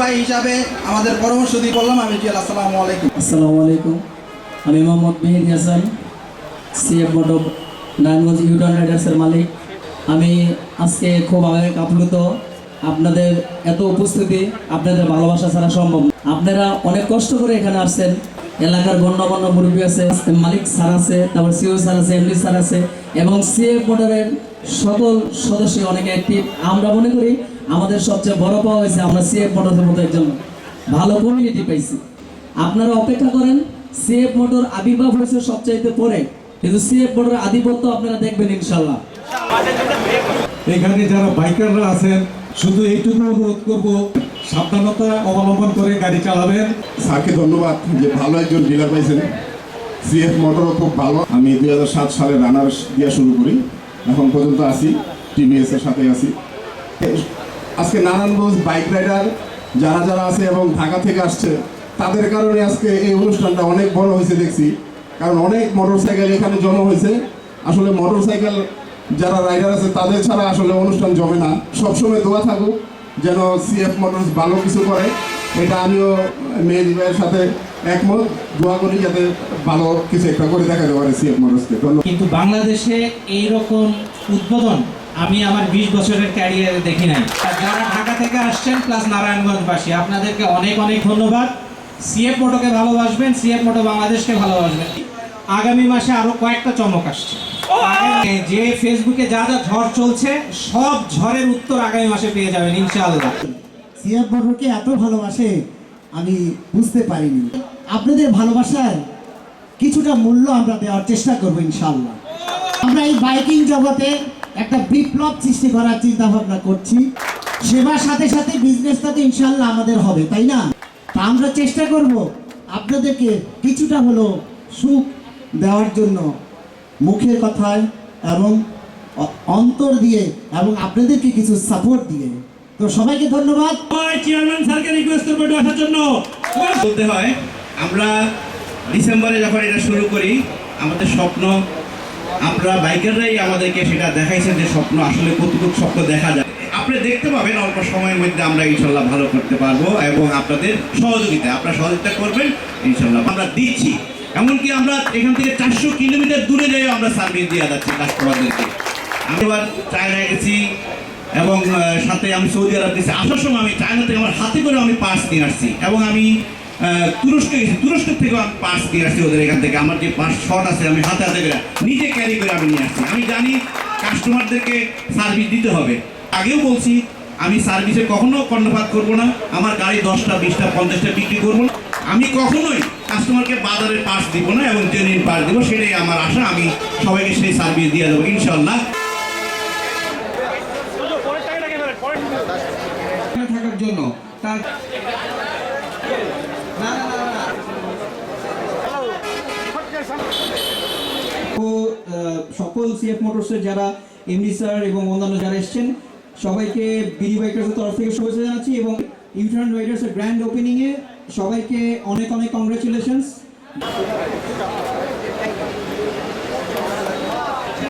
ভাই হিসাবে আমাদের পরামর্শ দিয়ে করলাম আমি জিয়াল, আসসালামু আলাইকুম। আসসালামু আলাইকুম। আমি Mohammad Mehedi Hasan CF motor Narayanganj U turn রাইডার্সের মালিক। আমি আজকে খুব আবেগ আপ্লুত। আপনাদের এত উপস্থিতি আপনাদের ভালোবাসা ছাড়া সম্ভব আপনারা অনেক কষ্ট করে এখানে আসছেন। এলাকার গণ্যমান্য মুরব্বী আছে, মালিক স্যার আছে, তারপর সিও স্যার আছে এমডি স্যার আছে, এবং সিএফ মোটরের সকল সদস্য অনেক অ্যাক্টিভ আমরা মনে করি আমাদের সবচেয়ে বড় পাওয়া হয়েছে আমরা সিএফ মোটরের মতো একজন ভালো কমিউনিটি পাইছি। আপনারা অপেক্ষা করেন সিএফ মোটর আবির্ভাব হয়েছে সবচাইতে পরে কিন্তু সিএফ মোটর আধিপত্য আপনারা দেখবেন ইনশাল্লাহ এখানে যারা বাইকাররা আছেন শুধু এইটুকু অনুরোধ করব সাবধানতা অবলম্বন করে গাড়ি চালাবেন। স্যারকে ধন্যবাদ যে ভালো একজন ডিলার পাইছেন। সিএফ মোটরও খুব ভালো। আমি দুই হাজার সাত সালে রানার দিয়ে শুরু করি। এখন পর্যন্ত আছি টিভিএস এর সাথে আছি। আজকে নারায়ণগঞ্জ বাইক রাইডার যারা যারা আছে এবং ঢাকা থেকে আসছে, তাদের কারণে আজকে এই অনুষ্ঠানটা অনেক বড় হয়েছে দেখছি। কারণ অনেক মোটরসাইকেল এখানে জমা হয়েছে। আসলে মোটরসাইকেল যারা রাইডার আছে, তাদের ছাড়া আসলে অনুষ্ঠান জমে না। সবসময় দোয়া থাকুক যেন সিএফ মোটরস ভালো কিছু করে। এটা আমিও মেহেদি ভাইয়ের সাথে একমত। দোয়া করি যাতে ভালো কিছু একটা করে দেখাতে পারে সিএফ মোটরসকে কিন্তু বাংলাদেশে এই রকম উদ্বোধন আমি আমার বিশ বছরের ক্যারিয়ারে দেখি নাই। যারা ঢাকা থেকে আসছেন প্লাস নারায়ণগঞ্জবাসী, আপনাদেরকে অনেক অনেক ধন্যবাদ। সিএফ মোটোকে ভালোবাসবেন সিএফ মোটো বাংলাদেশকে ভালোবাসবেন। আগামী মাসে আরও কয়েকটা চমক আসছে। যে ফেসবুকে যা যা ঝড় চলছে, সব ঝড়ের উত্তর আগামী মাসে পেয়ে যাবেন, ইনশাআল্লাহ। সিয়াব বর্ষকে এত ভালোবাসে, আমি বুঝতে পারিনি। আপনাদের ভালোবাসার কিছুটা মূল্য আমরা দেওয়ার চেষ্টা করব ইনশাল্লাহ আমরা এই বাইকিং জগতে একটা বিপ্লব সৃষ্টি করার চিন্তা ভাবনা করছি। সেবার সাথে সাথে বিজনেসটা তো ইনশাল্লাহ আমাদের হবে তাই না? তা আমরা চেষ্টা করব আপনাদেরকে কিছুটা হলো সুখ দেওয়ার জন্য মুখের কথায় এবং অন্তর দিয়ে এবং আপনাদেরকে কিছু সাপোর্ট দিয়ে। তো সবাইকে ধন্যবাদ। চেয়ারম্যান স্যারকে রিকোয়েস্ট করব আসার জন্য। বলতে হয় আমরা ডিসেম্বরে যখন এটা শুরু করি আমাদের স্বপ্ন আমরা বাইকাররাই আমাদেরকে সেটা দেখাইছেন যে স্বপ্ন আসলে কতটুকু স্বপ্ন দেখা যায়। আপনি দেখতে পাবেন অল্প সময়ের মধ্যে আমরা ইনশাল্লাহ ভালো করতে পারব এবং আপনাদের সহযোগিতা, আপনারা সহযোগিতা করবেন ইনশাল্লাহ আমরা দিচ্ছি। এমনকি আমরা এখান থেকে চারশো কিলোমিটার দূরে যাই আমরা সার্ভিস দিয়ে যাচ্ছি কাস্টমারদেরকে। আমি এবার চায়নায় গেছি এবং সাথে আমি সৌদি আরব গেছি। আসার সময় আমি চায়না থেকে আমার হাতে করে আমি পার্স নিয়ে আসছি এবং আমি তুরস্কে গেছি তুরস্কের থেকেও আমি পার্স নিয়ে আসছি ওদের এখান থেকে। আমার যে পার্স শর্ট আছে আমি হাতে হাতে করে নিজে ক্যারি করে আমি নিয়ে আসছি। আমি জানি কাস্টমারদেরকে সার্ভিস দিতে হবে। আগেও বলছি আমি সার্ভিসে কখনো কর্ণপাত করব না। আমার গাড়ি দশটা বিশটা পঞ্চাশটা বিক্রি করব না। আমি কখনোই কাস্টমারকে বাজারে পার্স দিব না এবং জেনুইন পার্স দিব সেটাই আমার আশা। আমি সবাইকে সেই সার্ভিস দিয়ে দেবো ইনশাল্লাহ থাকার জন্য তার সকল সিএফ মোটরসের যারা এমডি স্যার এবং অন্যান্য যারা এসেছেন, সবাইকে বিডি বাইকার্সের তরফ থেকে শুভেচ্ছা জানাচ্ছি এবং ইউটার্ন রাইডার্সের গ্র্যান্ড ওপেনিংয়ে সবাইকে অনেক অনেক কংগ্রেচুলেশনস